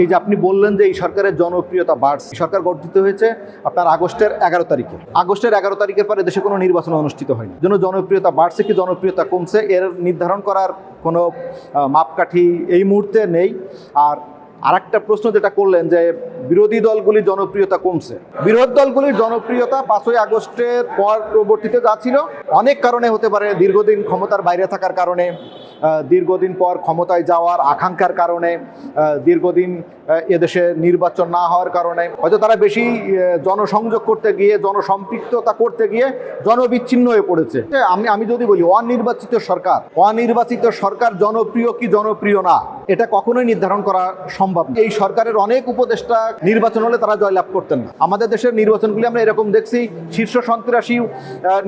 এই যে আপনি বললেন যে এই সরকারের জনপ্রিয়তা বাড়ছে সরকার গঠিত হয়েছে আপনার আগস্টের এগারো তারিখে। আগস্টের এগারো তারিখের পরে দেশে কোনো নির্বাচন অনুষ্ঠিত হয়নি। জন্য জনপ্রিয়তা বাড়ছে কি জনপ্রিয়তা কমছে, এর নির্ধারণ করার কোনো মাপকাঠি এই মুহূর্তে নেই। আর আরেকটা প্রশ্ন যেটা করলেন যে বিরোধী দলগুলির জনপ্রিয়তা কমছে। বিরোধী দলগুলির জনপ্রিয়তা পাঁচই আগস্টের পর পরবর্তীতে যা ছিল, অনেক কারণে হতে পারে দীর্ঘদিন ক্ষমতার বাইরে থাকার কারণে দীর্ঘদিন পর ক্ষমতায় যাওয়ার আকাঙ্ক্ষার কারণে দীর্ঘদিন এদেশে নির্বাচন না হওয়ার কারণে। হয়তো তারা বেশি জনসংযোগ করতে গিয়ে, জনসম্পৃক্ততা করতে গিয়ে জনবিচ্ছিন্ন হয়ে পড়েছে। আমি আমি যদি বলি, অনির্বাচিত সরকার অনির্বাচিত সরকার জনপ্রিয় কি জনপ্রিয় না, এটা কখনোই নির্ধারণ করা সম্ভব এই সরকারের অনেক উপদেষ্টা নির্বাচন হলে তারা জয়লাভ করতেন না। আমাদের দেশের নির্বাচনগুলি আমরা এরকম দেখছি, শীর্ষ সন্ত্রাসী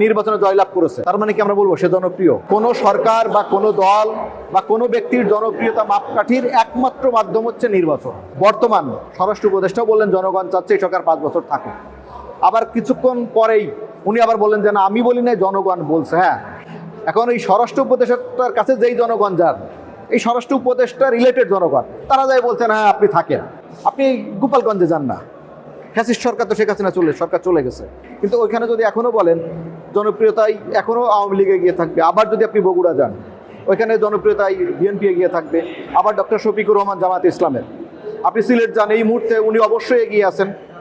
নির্বাচনে জয়লাভ করেছে। তার মানে কি আমরা বলব, সে জনপ্রিয়। কোনো সরকার বা কোনো দল বা কোনো ব্যক্তির জনপ্রিয়তা মাপকাঠির একমাত্র মাধ্যম হচ্ছে নির্বাচন। বর্তমান স্বরাষ্ট্র উপদেষ্টাও বললেন, জনগণ চাচ্ছে এই সরকার পাঁচ বছর থাকুক। আবার কিছুক্ষণ পরেই উনি আবার বললেন যে, না, আমি বলি না জনগণ বলছে। হ্যাঁ এখন এই স্বরাষ্ট্র উপদেষ্টার কাছে যেই জনগণ যান, এই স্বরাষ্ট্র উপদেষ্টা রিলেটেড জনগণ, তারা যাই বলছেন হ্যাঁ আপনি থাকেন। আপনি গোপালগঞ্জে যান না। ফ্যাসিস্ট সরকার তো শেখ হাসিনা চলে সরকার চলে গেছে। কিন্তু ওইখানে যদি এখনও বলেন, জনপ্রিয়তায় এখনও আওয়ামী লীগে গিয়ে থাকবে। আবার যদি আপনি বগুড়া যান, ওইখানে জনপ্রিয়তায় বিএনপি গিয়ে থাকবে। আবার ডক্টর শফিকুর রহমান জামাত ইসলামের। আপনি সিলেট যান, এই মুহূর্তে উনি অবশ্যই এগিয়ে আছেন।